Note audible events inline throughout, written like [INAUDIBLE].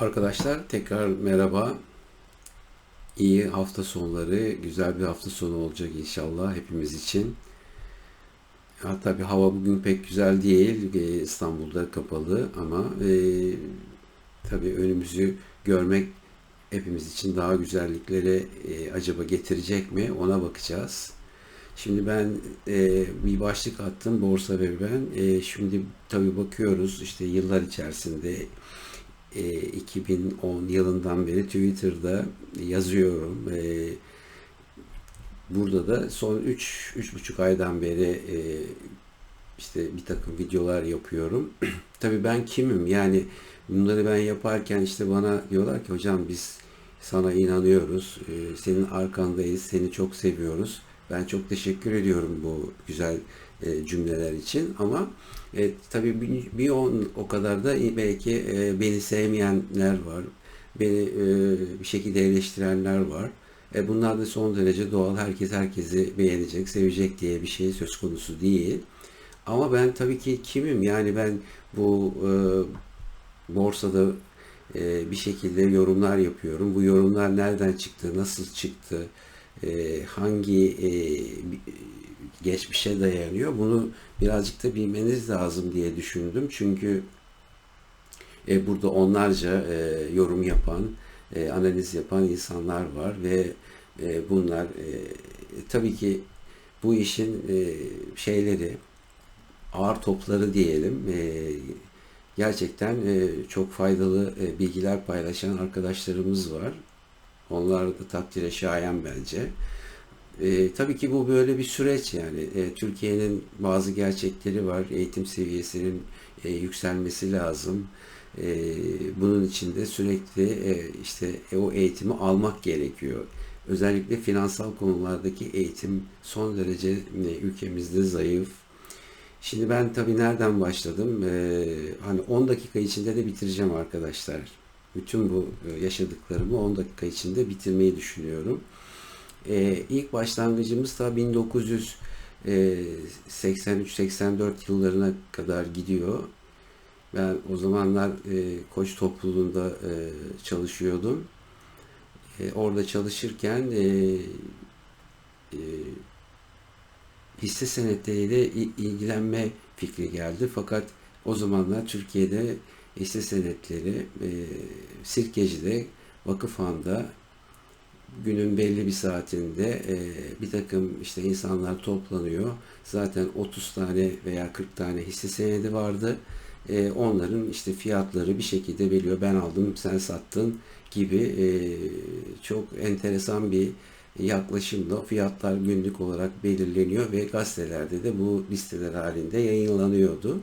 Arkadaşlar tekrar merhaba. İyi hafta sonları, güzel bir hafta sonu olacak inşallah hepimiz için. Ya, tabii hava bugün pek güzel değil. Ee, İstanbul'da kapalı ama e, tabii önümüzü görmek hepimiz için daha güzelliklere e, acaba getirecek mi ona bakacağız. Şimdi ben e, bir başlık attım Borsa ve ben. E, şimdi tabii bakıyoruz işte yıllar içerisinde e, 2010 yılından beri Twitter'da yazıyorum. E, burada da son 3 3,5 aydan beri e, işte bir takım videolar yapıyorum. [CLEARS THROAT] Tabii ben kimim? Yani bunları ben yaparken işte bana diyorlar ki hocam biz sana inanıyoruz. E, senin arkandayız. Seni çok seviyoruz. Ben çok teşekkür ediyorum bu güzel e, cümleler için ama e, tabii bir, bir on o kadar da belki e, beni sevmeyenler var. Beni e, bir şekilde eleştirenler var. E, bunlar da son derece doğal. Herkes herkesi beğenecek, sevecek diye bir şey söz konusu değil. Ama ben tabii ki kimim? Yani ben bu e, borsada e, bir şekilde yorumlar yapıyorum. Bu yorumlar nereden çıktı, nasıl çıktı, e, hangi e, geçmişe dayanıyor. Bunu birazcık da bilmeniz lazım diye düşündüm. Çünkü e, burada onlarca e, yorum yapan, e, analiz yapan insanlar var ve e, bunlar e, tabii ki bu işin e, şeyleri, ağır topları diyelim, e, gerçekten e, çok faydalı e, bilgiler paylaşan arkadaşlarımız var. Onlar da takdire şayan bence. E, tabii ki bu böyle bir süreç yani. E, Türkiye'nin bazı gerçekleri var. Eğitim seviyesinin e, yükselmesi lazım. E, bunun için de sürekli e, işte e, o eğitimi almak gerekiyor. Özellikle finansal konulardaki eğitim son derece e, ülkemizde zayıf. Şimdi ben tabii nereden başladım? E, hani 10 dakika içinde de bitireceğim arkadaşlar. Bütün bu e, yaşadıklarımı 10 dakika içinde bitirmeyi düşünüyorum. E, ilk başlangıcımız da 1983-84 yıllarına kadar gidiyor. Ben o zamanlar e, koç topluluğunda e, çalışıyordum. E, orada çalışırken e, e, hisse senetleriyle ilgilenme fikri geldi. Fakat o zamanlar Türkiye'de hisse senetleri e, Sirkeci'de Vakıfhan'da günün belli bir saatinde e, bir takım işte insanlar toplanıyor. Zaten 30 tane veya 40 tane hisse senedi vardı. E, onların işte fiyatları bir şekilde biliyor. Ben aldım, sen sattın gibi e, çok enteresan bir yaklaşımla fiyatlar günlük olarak belirleniyor ve gazetelerde de bu listeler halinde yayınlanıyordu.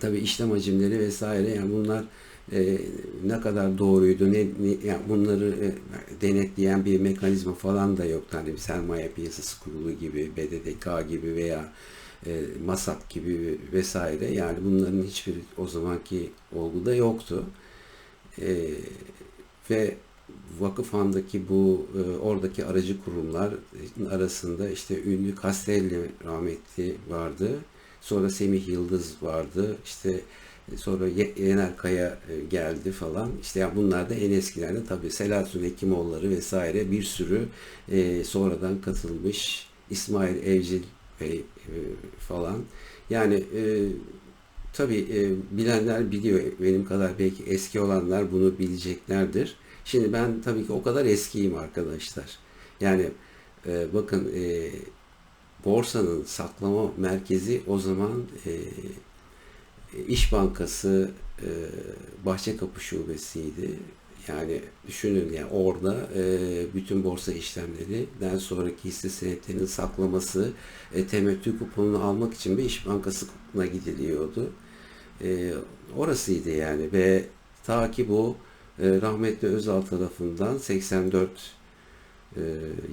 Tabi işlem hacimleri vesaire yani bunlar e, ne kadar doğruydu, ne, ne yani bunları e, denetleyen bir mekanizma falan da yoktu. Hani sermaye piyasası kurulu gibi, BDDK gibi veya e, MASAP gibi vesaire. Yani bunların hiçbir o zamanki olguda yoktu. E, ve Vakıfhan'daki bu e, oradaki aracı kurumlar arasında işte ünlü Castelli rahmetli vardı. Sonra Semih Yıldız vardı. İşte Sonra Yener Kaya e, geldi falan. İşte yani bunlar da en eskilerden tabii Selahattin Hekimoğulları vesaire bir sürü e, sonradan katılmış İsmail Evcil Bey e, falan. Yani e, tabii e, bilenler biliyor. Benim kadar belki eski olanlar bunu bileceklerdir. Şimdi ben tabii ki o kadar eskiyim arkadaşlar. Yani e, bakın e, borsanın saklama merkezi o zaman e, İş Bankası e, Bahçekapı Şubesi'ydi. Yani düşünün yani orada e, bütün borsa işlemlerinden sonraki hisse senetlerinin saklaması, e, temettü kuponunu almak için bir İş Bankası'na gidiliyordu. E, orasıydı yani ve ta ki bu e, rahmetli Özal tarafından 84 e,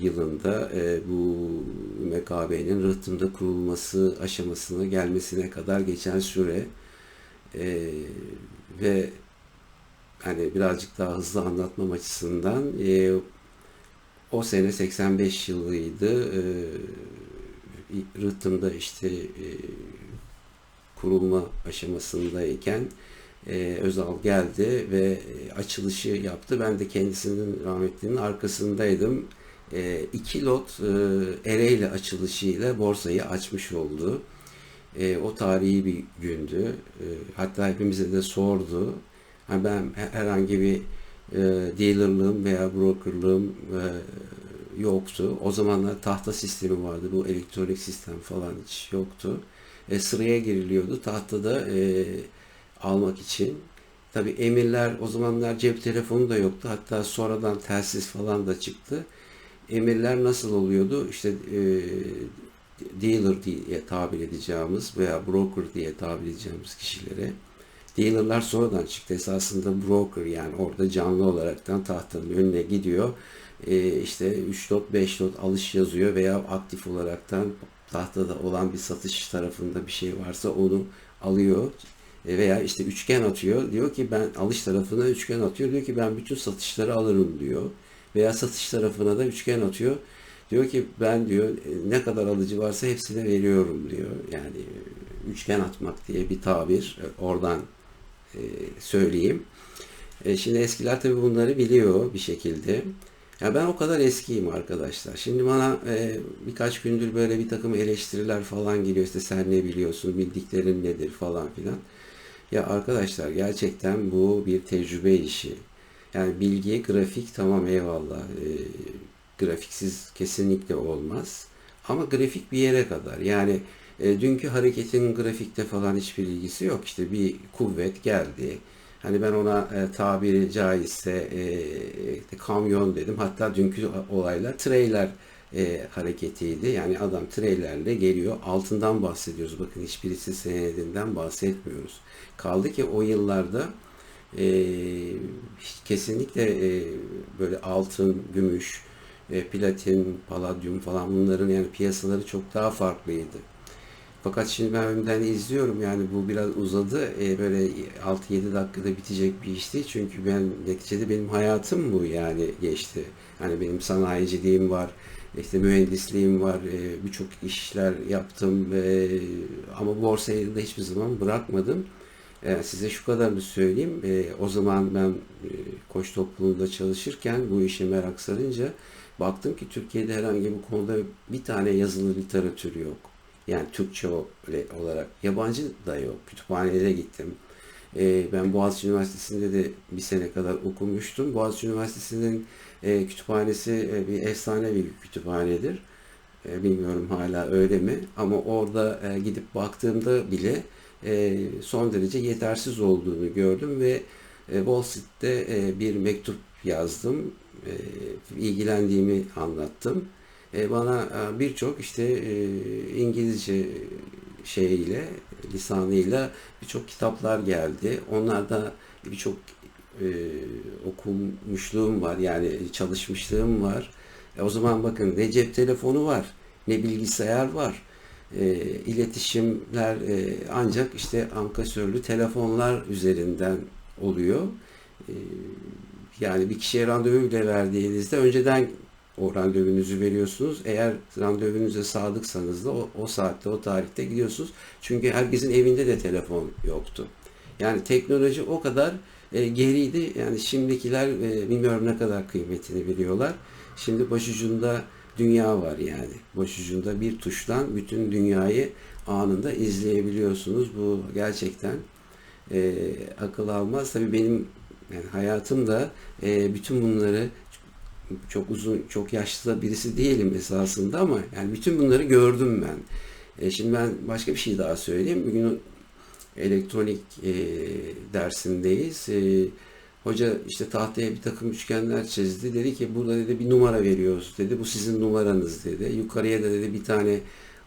yılında e, bu MKB'nin rıhtımda kurulması aşamasına gelmesine kadar geçen süre e, ve hani birazcık daha hızlı anlatmam açısından o sene 85 yılıydı. E, rıhtımda işte kurulma aşamasındayken e, Özal geldi ve e, açılışı yaptı. Ben de kendisinin rahmetlinin arkasındaydım. E, iki lot e, Ereğli açılışıyla borsayı açmış oldu. E, o tarihi bir gündü. E, hatta hepimize de sordu. Yani ben herhangi bir e, dealerlığım veya brokerlığım e, yoktu. O zamanlar tahta sistemi vardı. Bu elektronik sistem falan hiç yoktu. E, sıraya giriliyordu. Tahtada e, almak için. Tabi emirler o zamanlar cep telefonu da yoktu. Hatta sonradan telsiz falan da çıktı. Emirler nasıl oluyordu? İşte e, dealer diye tabir edeceğimiz veya broker diye tabir edeceğimiz kişilere Dealer'lar sonradan çıktı. Esasında broker yani orada canlı olaraktan tahtanın önüne gidiyor. E, işte 3 lot 5 lot alış yazıyor veya aktif olaraktan tahtada olan bir satış tarafında bir şey varsa onu alıyor veya işte üçgen atıyor. Diyor ki ben alış tarafına üçgen atıyor. Diyor ki ben bütün satışları alırım diyor. Veya satış tarafına da üçgen atıyor. Diyor ki ben diyor e, ne kadar alıcı varsa hepsine veriyorum diyor. Yani e, üçgen atmak diye bir tabir oradan söyleyeyim. Şimdi eskiler tabii bunları biliyor bir şekilde. Ya ben o kadar eskiyim arkadaşlar. Şimdi bana e, birkaç gündür böyle bir takım eleştiriler falan geliyor. İşte sen ne biliyorsun, bildiklerin nedir falan filan. Ya arkadaşlar gerçekten bu bir tecrübe işi. Yani bilgi, grafik tamam eyvallah. E, grafiksiz kesinlikle olmaz. Ama grafik bir yere kadar. Yani e, dünkü hareketin grafikte falan hiçbir ilgisi yok. İşte bir kuvvet geldi Hani ben ona e, tabiri caizse e, kamyon dedim. Hatta dünkü olaylar trailer e, hareketiydi. Yani adam trailerle geliyor. Altından bahsediyoruz. Bakın hiçbirisi senedinden bahsetmiyoruz. Kaldı ki o yıllarda e, kesinlikle e, böyle altın, gümüş, e, platin, paladyum falan bunların yani piyasaları çok daha farklıydı. Fakat şimdi ben önden izliyorum yani bu biraz uzadı. E, böyle 6-7 dakikada bitecek bir iş değil. Çünkü ben neticede benim hayatım bu yani geçti. Hani benim sanayiciliğim var, işte mühendisliğim var, e, birçok işler yaptım e, ama borsayı da hiçbir zaman bırakmadım. E, size şu kadarını söyleyeyim. E, o zaman ben e, koç topluluğunda çalışırken bu işe merak sarınca baktım ki Türkiye'de herhangi bir konuda bir tane yazılı literatür yok. Yani Türkçe olarak. Yabancı da yok. Kütüphanelere gittim. Ben Boğaziçi Üniversitesi'nde de bir sene kadar okumuştum. Boğaziçi Üniversitesi'nin e, kütüphanesi e, bir efsane bir kütüphanedir. E, bilmiyorum hala öyle mi? Ama orada e, gidip baktığımda bile e, son derece yetersiz olduğunu gördüm ve e, Wall Street'te e, bir mektup yazdım. E, ilgilendiğimi anlattım e, bana e, birçok işte e, İngilizce şeyiyle, lisanıyla birçok kitaplar geldi. Onlarda birçok e, okumuşluğum var yani çalışmışlığım var. E, o zaman bakın ne cep telefonu var, ne bilgisayar var. E, iletişimler e, ancak işte ankasörlü telefonlar üzerinden oluyor. E, yani bir kişiye randevu bile verdiğinizde önceden o randevunuzu veriyorsunuz. Eğer randevunuza sadıksanız da o, o saatte, o tarihte gidiyorsunuz. Çünkü herkesin evinde de telefon yoktu. Yani teknoloji o kadar e, geriydi. Yani şimdikiler e, bilmiyorum ne kadar kıymetini biliyorlar. Şimdi başucunda dünya var yani. Başucunda bir tuştan bütün dünyayı anında izleyebiliyorsunuz. Bu gerçekten e, akıl almaz. Tabii benim yani hayatımda e, bütün bunları çok uzun, çok yaşlı birisi değilim esasında ama yani bütün bunları gördüm ben. E, şimdi ben başka bir şey daha söyleyeyim. Bugün elektronik e, dersindeyiz. E, hoca işte tahtaya bir takım üçgenler çizdi. Dedi ki burada dedi bir numara veriyoruz dedi. Bu sizin numaranız dedi. Yukarıya da dedi bir tane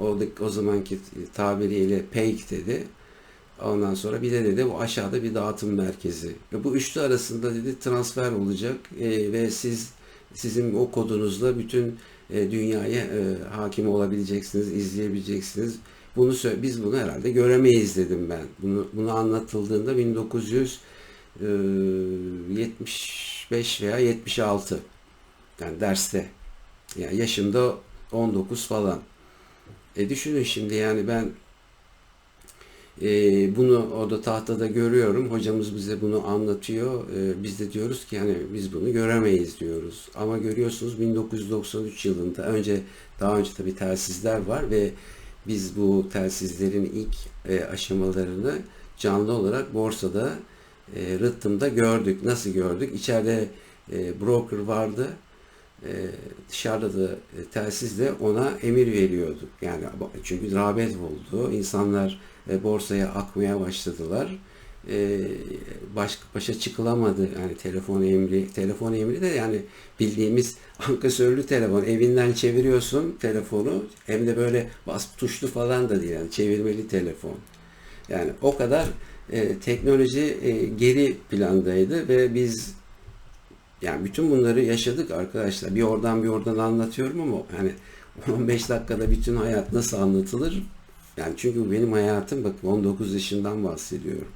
o, o zamanki tabiriyle peg dedi. Ondan sonra bir de dedi bu aşağıda bir dağıtım merkezi. Ve bu üçlü arasında dedi transfer olacak e, ve siz sizin o kodunuzla bütün e, dünyaya e, hakim olabileceksiniz, izleyebileceksiniz. Bunu biz bunu herhalde göremeyiz dedim ben. Bunu bunu anlatıldığında 1975 e, veya 76 yani derste. Yani yaşımda 19 falan. E düşünün şimdi yani ben E, bunu orada tahtada görüyorum. Hocamız bize bunu anlatıyor. E, biz de diyoruz ki hani biz bunu göremeyiz diyoruz. Ama görüyorsunuz 1993 yılında önce daha önce tabii telsizler var ve biz bu telsizlerin ilk e, aşamalarını canlı olarak borsada e, Rıttım'da gördük. Nasıl gördük? İçeride e, broker vardı. E, dışarıda da e, telsizle ona emir veriyorduk. Yani çünkü rağbet oldu. İnsanlar e, borsaya akmaya başladılar. E, baş, başa çıkılamadı. Yani telefon emri, telefon emri de yani bildiğimiz ankasörlü telefon. Evinden çeviriyorsun telefonu. Hem de böyle bas tuşlu falan da değil. Yani çevirmeli telefon. Yani o kadar e, teknoloji e, geri plandaydı ve biz yani bütün bunları yaşadık arkadaşlar. Bir oradan bir oradan anlatıyorum ama hani 15 dakikada bütün hayat nasıl anlatılır? Yani çünkü benim hayatım bakın 19 yaşından bahsediyorum.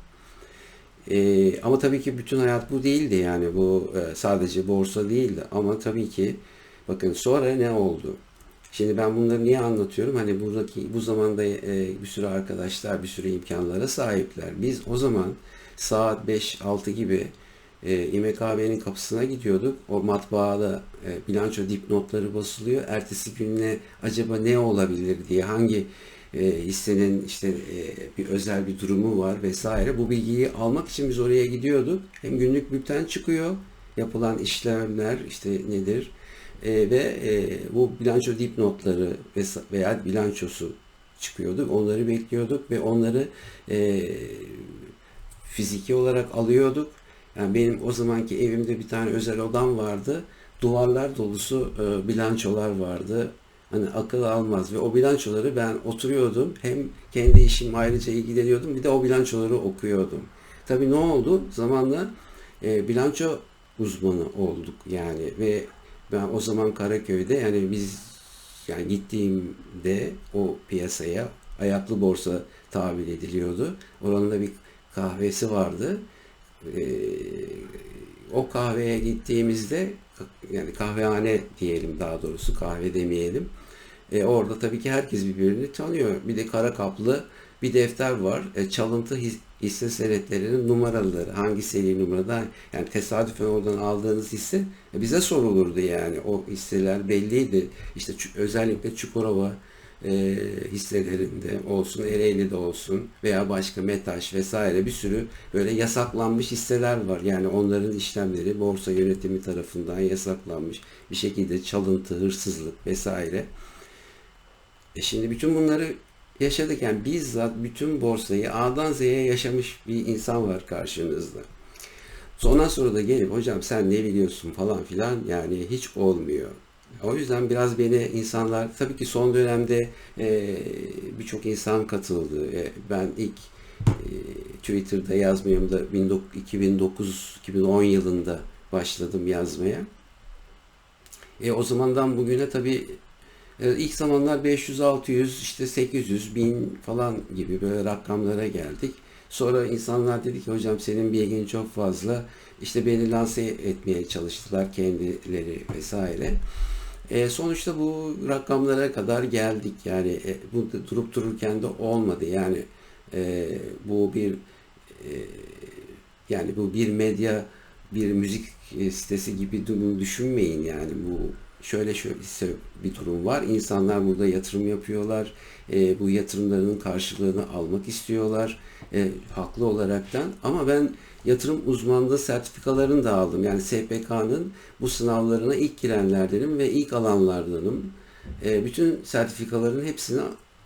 Ee, ama tabii ki bütün hayat bu değildi yani bu e, sadece borsa değildi ama tabii ki bakın sonra ne oldu? Şimdi ben bunları niye anlatıyorum? Hani buradaki bu zamanda e, bir sürü arkadaşlar bir sürü imkanlara sahipler. Biz o zaman saat 5-6 gibi e, İMKB'nin kapısına gidiyorduk. O matbaada e, bilanço dipnotları basılıyor. Ertesi gününe acaba ne olabilir diye hangi e, hissenin işte e, bir özel bir durumu var vesaire. Bu bilgiyi almak için biz oraya gidiyorduk. Hem günlük bülten çıkıyor. Yapılan işlemler işte nedir? E, ve e, bu bilanço dipnotları veya bilançosu çıkıyordu. Onları bekliyorduk ve onları e, fiziki olarak alıyorduk. Yani benim o zamanki evimde bir tane özel odam vardı. Duvarlar dolusu e, bilançolar vardı. Hani akıl almaz ve o bilançoları ben oturuyordum. Hem kendi işim ayrıca ilgileniyordum bir de o bilançoları okuyordum. Tabii ne oldu? Zamanla e, bilanço uzmanı olduk yani ve ben o zaman Karaköy'de yani biz yani gittiğimde o piyasaya ayaklı borsa tabir ediliyordu. Oranın da bir kahvesi vardı. Ee, o kahveye gittiğimizde yani kahvehane diyelim daha doğrusu kahve demeyelim. E, orada tabii ki herkes birbirini tanıyor. Bir de kara kaplı bir defter var. E, çalıntı hisse senetlerinin numaraları. Hangi seri numaradan yani tesadüfen oradan aldığınız hisse e, bize sorulurdu yani. O hisseler belliydi. İşte özellikle Çukurova e, hisselerinde olsun, Ereğli'de olsun veya başka Metaş vesaire bir sürü böyle yasaklanmış hisseler var. Yani onların işlemleri borsa yönetimi tarafından yasaklanmış bir şekilde çalıntı, hırsızlık vesaire. E şimdi bütün bunları yaşadık. Yani bizzat bütün borsayı A'dan Z'ye yaşamış bir insan var karşınızda. Ondan sonra da gelip hocam sen ne biliyorsun falan filan yani hiç olmuyor. O yüzden biraz beni insanlar tabii ki son dönemde e, birçok insan katıldı. E, ben ilk e, Twitter'da yazmıyorum da 2009-2010 yılında başladım yazmaya. E, o zamandan bugüne tabii e, ilk zamanlar 500, 600, işte 800, 1000 falan gibi böyle rakamlara geldik. Sonra insanlar dedi ki hocam senin bilgin çok fazla. İşte beni lanse etmeye çalıştılar kendileri vesaire. E, sonuçta bu rakamlara kadar geldik. Yani e, bu durup dururken de olmadı. Yani e, bu bir e, yani bu bir medya bir müzik sitesi gibi düşünmeyin yani bu şöyle şöyle bir durum var. İnsanlar burada yatırım yapıyorlar. E, bu yatırımlarının karşılığını almak istiyorlar. E, haklı olaraktan. Ama ben yatırım uzmanlığı sertifikalarını da aldım. Yani SPK'nın bu sınavlarına ilk girenlerdenim ve ilk alanlardanım. E, bütün sertifikaların hepsini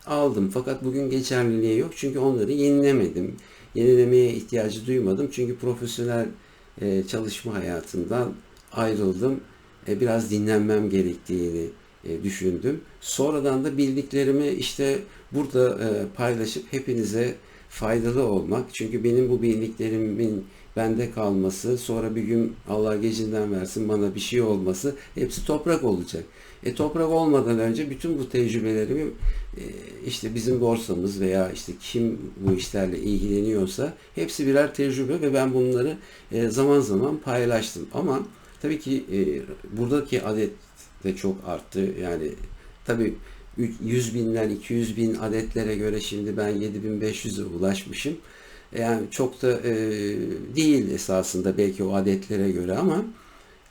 aldım. Fakat bugün geçerliliği yok. Çünkü onları yenilemedim. Yenilemeye ihtiyacı duymadım. Çünkü profesyonel e, çalışma hayatından ayrıldım. E, biraz dinlenmem gerektiğini e, düşündüm. Sonradan da bildiklerimi işte burada e, paylaşıp hepinize faydalı olmak. Çünkü benim bu bildiklerimin bende kalması, sonra bir gün Allah gecinden versin bana bir şey olması hepsi toprak olacak. E toprak olmadan önce bütün bu tecrübelerimi e, işte bizim borsamız veya işte kim bu işlerle ilgileniyorsa hepsi birer tecrübe ve ben bunları e, zaman zaman paylaştım. Ama tabii ki e, buradaki adet de çok arttı. Yani tabii 100 binden 200 bin adetlere göre şimdi ben 7500'e ulaşmışım. Yani çok da e, değil esasında belki o adetlere göre ama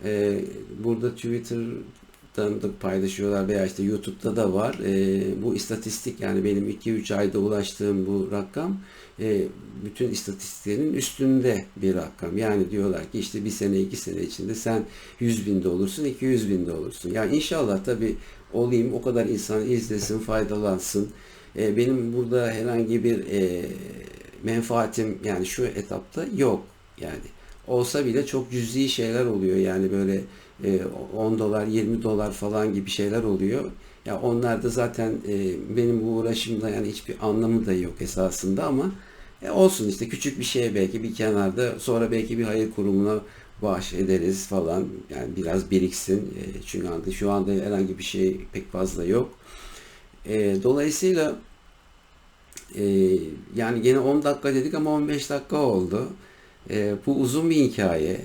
e, burada Twitter'dan da paylaşıyorlar veya işte YouTube'da da var. E, bu istatistik yani benim 2-3 ayda ulaştığım bu rakam e, bütün istatistiklerin üstünde bir rakam. Yani diyorlar ki işte bir sene iki sene içinde sen 100 binde olursun 200 binde olursun. Yani inşallah tabii olayım o kadar insan izlesin faydalansın. E, benim burada herhangi bir e, menfaatim yani şu etapta yok. Yani olsa bile çok cüzi şeyler oluyor. Yani böyle e, 10 dolar 20 dolar falan gibi şeyler oluyor. Ya onlar da zaten e, benim bu uğraşımda yani hiçbir anlamı da yok esasında ama e, olsun işte küçük bir şey belki bir kenarda sonra belki bir hayır kurumuna bağış ederiz falan. Yani biraz biriksin. E, çünkü anda, şu anda herhangi bir şey pek fazla yok. E, dolayısıyla e, yani gene 10 dakika dedik ama 15 dakika oldu. Bu uzun bir hikaye.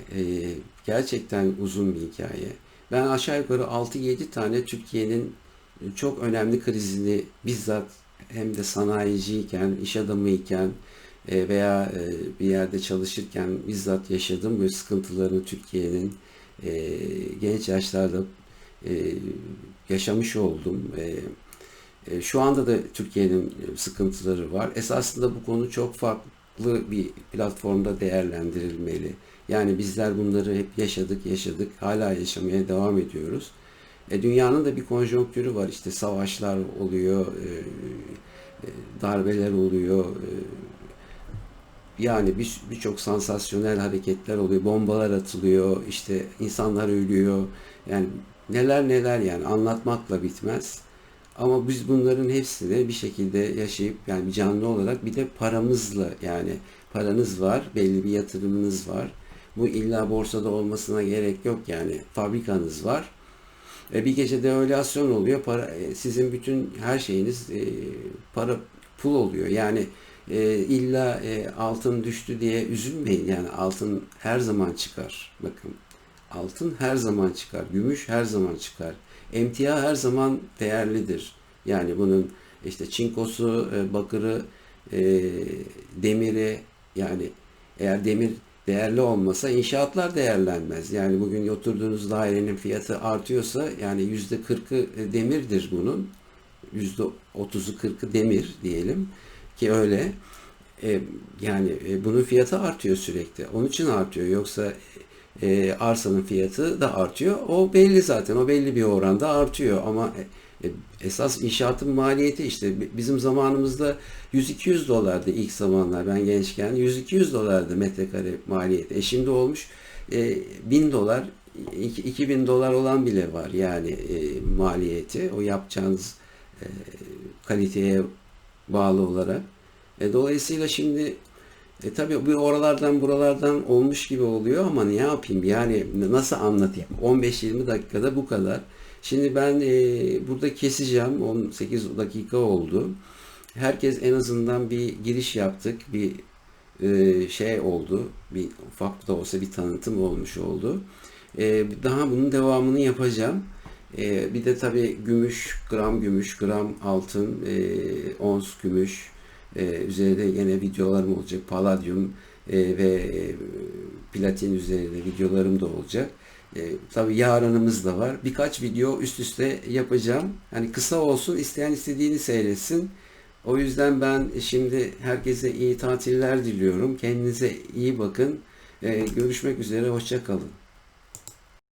Gerçekten uzun bir hikaye. Ben aşağı yukarı 6-7 tane Türkiye'nin çok önemli krizini bizzat hem de sanayiciyken, iş adamıyken veya e, bir yerde çalışırken bizzat yaşadım. Böyle sıkıntılarını Türkiye'nin e, genç yaşlarda yaşamış oldum. Şu anda da Türkiye'nin sıkıntıları var. Esasında bu konu çok farklı bir platformda değerlendirilmeli. Yani bizler bunları hep yaşadık, yaşadık. Hala yaşamaya devam ediyoruz. E, dünyanın da bir konjonktürü var. İşte savaşlar oluyor, e, e, darbeler oluyor. E, yani birçok bir sansasyonel hareketler oluyor. Bombalar atılıyor, işte insanlar ölüyor. Yani neler neler yani anlatmakla bitmez. Ama biz bunların hepsini bir şekilde yaşayıp yani canlı olarak bir de paramızla yani paranız var, belli bir yatırımınız var. Bu illa borsada olmasına gerek yok yani fabrikanız var e, bir gece devalüasyon oluyor. Para, e, sizin bütün her şeyiniz e, para pul oluyor. Yani e, illa e, altın düştü diye üzülmeyin. Yani altın her zaman çıkar. Bakın altın her zaman çıkar. Gümüş her zaman çıkar. Emtia her zaman değerlidir. Yani bunun işte çinkosu, e, bakırı, e, demiri yani eğer demir değerli olmasa inşaatlar değerlenmez. Yani bugün oturduğunuz dairenin fiyatı artıyorsa yani yüzde kırkı demirdir bunun. Yüzde otuzu kırkı demir diyelim ki öyle. E, yani e, bunun fiyatı artıyor sürekli. Onun için artıyor. Yoksa e, arsanın fiyatı da artıyor. O belli zaten. O belli bir oranda artıyor. Ama e, e, esas inşaatın maliyeti işte bizim zamanımızda 100-200 dolardı ilk zamanlar ben gençken 100-200 dolardı metrekare maliyeti. E şimdi olmuş e, 1000 dolar 2000 dolar olan bile var yani e, maliyeti o yapacağınız e, kaliteye bağlı olarak. E, dolayısıyla şimdi e tabii bir oralardan buralardan olmuş gibi oluyor ama ne yapayım yani nasıl anlatayım? 15-20 dakikada bu kadar. Şimdi ben e, burada keseceğim. 18 dakika oldu. Herkes en azından bir giriş yaptık. Bir e, şey oldu. Bir ufak da olsa bir tanıtım olmuş oldu. E, daha bunun devamını yapacağım. E, bir de tabi gümüş, gram gümüş, gram altın, e, ons gümüş, e, üzerinde yine videolarım olacak. Palladium e, ve e, platin üzerinde videolarım da olacak. E, tabii yarınımız da var. Birkaç video üst üste yapacağım. Hani kısa olsun, isteyen istediğini seyretsin. O yüzden ben şimdi herkese iyi tatiller diliyorum. Kendinize iyi bakın. E, görüşmek üzere, hoşça kalın.